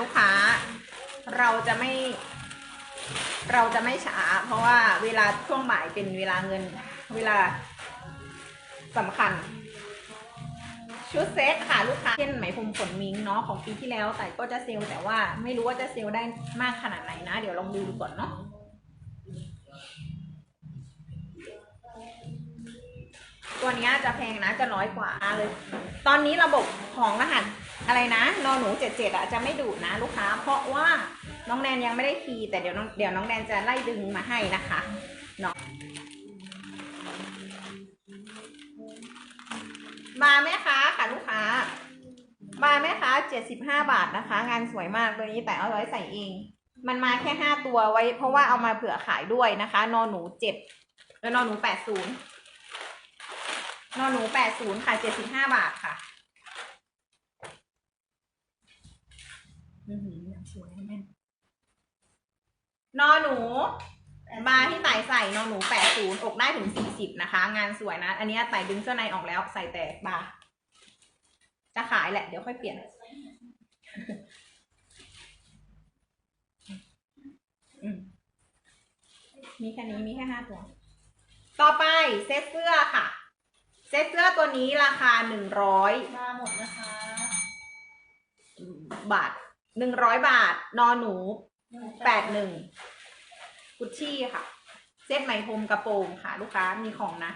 ลูกค้า เราจะไม่ เราจะไม่ช้า เพราะว่าเวลาช่วงบ่ายเป็นเวลาเงิน เวลาสำคัญ ชุดเซตค่ะลูกค้า เช่นไหมพรมขนมิงเนาะของปีที่แล้วแต่ก็จะเซลแต่ว่าไม่รู้ว่าจะเซลได้มากขนาดไหนนะ เดี๋ยวลองดูดูก่อนเนาะตัวนี้จะแพงนะจะร้อยกว่าเลย ตอนนี้ระบบของรหัส อะไรนะนอนหนูเจ็ดเจ็ดอะจะไม่ดูดนะลูกค้า เพราะว่าน้องแนนยังไม่ได้คีย์แต่เดี๋ยวน้องเดี๋ยวน้องแนนจะไล่ดึงมาให้นะคะเนาะมาแม่ค้าค่ะลูกค้า มาแม่ค้าเจ็ดสิบห้าบาทนะคะ งานสวยมากตัวนี้แต่เอาไว้ใส่เอง มันมาแค่ห้าตัวไว้ เพราะว่าเอามาเผื่อขายด้วยนะคะ นอนหนูเจ็ดแล้วนอหนูแปดศูนย์นอนหนูแปดศูนย์ค่ะเจ็ดสิบห้าบาทค่ะ อือหือสวยแม่นนอหนูบาร์ที่ไต่ใส่นอหนูแปดศูนย์อกได้ถึงสี่สิบนะคะ งานสวยนะ อันนี้ไต่ดึงเสื้อในออกแล้วใส่แต่บาร์จะขายแหละ เดี๋ยวค่อยเปลี่ยนอืมมีแค่นี้มีแค่ห้าตัว ต่อไปเซตเสื้อค่ะ เซตเสื้อตัวนี้ราคาหนึ่งร้อยมาหมดนะคะ บาท หนึ่งร้อยบาท นอหนูแปดหนึ่งกุชชี่ค่ะ เซ็ตไหมพรมกระโปรงค่ะ ลูกค้ามีของนะ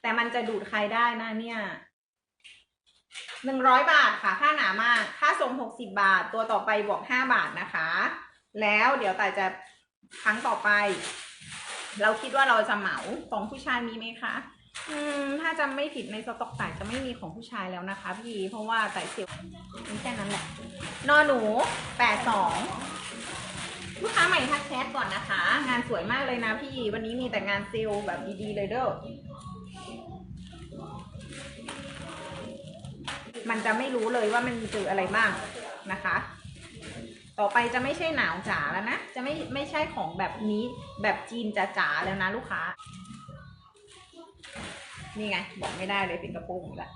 แต่มันจะดูดใครได้นะเนี่ยหนึ่งร้อยบาทค่ะค่าหนามากค่าส่งหกสิบาท ตัวต่อไปบวกห้าบาทนะคะ แล้วเดี๋ยวแต่จะครั้งต่อไป เราคิดว่าเราจะเหมาของผู้ชายมีไหมคะ อืมถ้าจำไม่ผิดในสต็อกต่ายจะไม่มีของผู้ชายแล้วนะคะ พี่ เพราะว่าไต่เซลล์มีแค่นั้นแหละ นอหนูแปดสองลูกค้าใหม่ทักแชทก่อนนะคะ งานสวยมากเลยนะพี่ วันนี้มีแต่งานเซลล์แบบดีๆเลยเด้อมันจะไม่รู้เลยว่ามันมีเจออะไรบ้างนะคะ ต่อไปจะไม่ใช่หนาวจ๋าแล้วนะ จะไม่ไม่ใช่ของแบบนี้แบบจีนจ๋าๆแล้วนะลูกค้า นี่ไงบอกไม่ได้เลยเป็นกระโปรงละ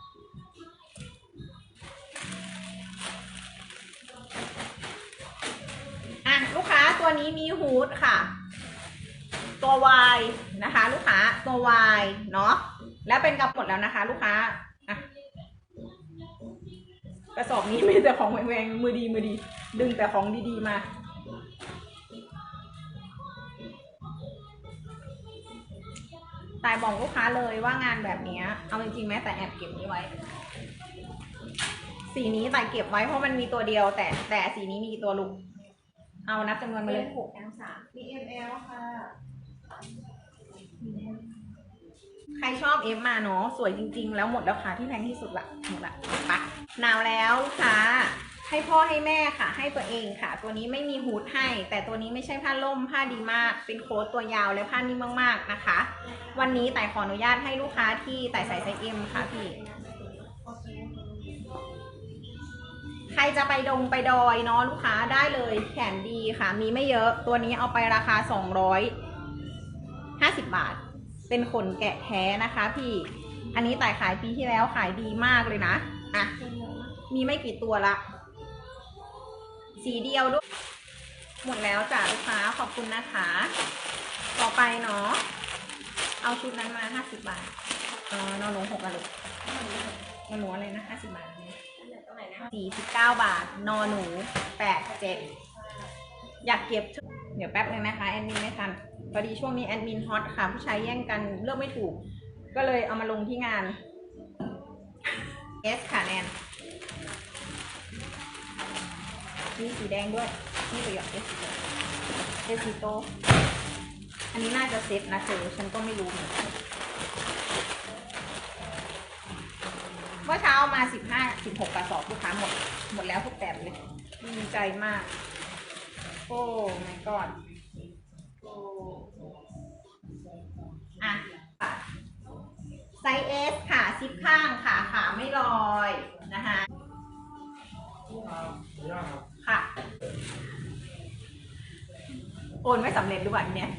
อะลูกค้าตัวนี้มีฮูดค่ะ ตัว Y นะคะ ลูกค้าตัว Y เนาะแล้วเป็นกระปุกแล้วนะคะ ลูกค้าอะกระสอบนี้มีแต่ของแพงมือดีมือดี ดึงแต่ของดีๆมา ตายบอกลูกค้าเลยว่างานแบบเนี้ยเอาจริงๆแม้แต่แอบเก็บนี้ไว้ สีนี้ตายเก็บไว้เพราะมันมีตัวเดียว แต่แต่สีนี้มีกี่ตัวลูก เอานับจำนวนมาเลยหกแอมสามมี ML ค่ะ ใครชอบเอฟมาเนาะสวยจริง ๆ แล้วหมดแล้วค่ะที่แพงที่สุดละหมดละปะหนาวแล้วลูกค้า ให้พ่อให้แม่ค่ะ ให้ตัวเองค่ะ ตัวนี้ไม่มีฮูดให้ แต่ตัวนี้ไม่ใช่ผ้าล่มผ้าดีมาก เป็นโค้ทตัวยาวและผ้านิ่มมากๆนะคะ วันนี้แต่ขออนุญาตให้ลูกค้าที่แต่ใส่ไซส์เอ็มค่ะพี่ใครจะไปดงไปดอยเนาะลูกค้าได้เลยแขนดีค่ะ มีไม่เยอะตัวนี้เอาไปราคาสองร้อยห้าสิบบาท เป็นขนแกะแท้นะคะพี่ อันนี้แต่ขายปีที่แล้วขายดีมากเลยนะอะมีไม่กี่ตัวละ สีเดียวด้วย หมดแล้วจ้ะลูกค้าขอบคุณนะคะ ต่อไปเนาะ เอาชุดนั้นมาห้าสิบบาท เออนอนหนูหกอะลูกนอนหนูอะไรนะห้าสิบบาทตรงไหนนะสี่สิบเก้าบาท นอหนูแปดเจ็ดอยากเก็บชุดเดี๋ยวแป๊บนึงนะคะแอดมินไม่ทันพอดีช่วงนี้แอดมินฮอตค่ะ ผู้ชายแย่งกันเลือกไม่ถูก ก็เลยเอามาลงที่งาน S ค่ะแนน มีสีแดงด้วยนี่ประโยชน์เอสซิโต อันนี้น่าจะเซ็ตนะเธอฉันก็ไม่รู้เหมือนกันเมื่อเช้าเอามาสิบห้าสิบหกกระสอบลูกค้าหมด หมดแล้วทุกแบบเลยดีใจมาก โอ้ my god อะไซส์ S ค่ะ ซิปข้างค่ะ ขาไม่ลอยนะคะ ค่ะ โอนไม่สำเร็จหรือเปล่าเนี่ย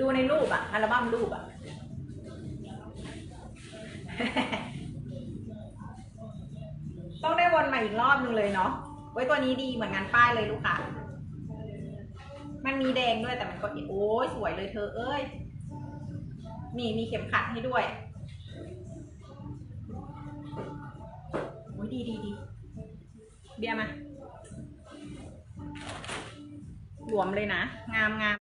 ดูในรูปอะอัลบั้มรูปอะต้องได้วนใหม่อีกรอบนึงเลยเนาะไว้ตัวนี้ดีเหมือนงานป้ายเลยลูกค่ะ มันมีแดงด้วยแต่มันก็โอ้ยสวยเลยเธอเอ้ยมีมีเข็มขัดให้ด้วย ดีดีดีเบียมาหลวมเลยนะ งามงาม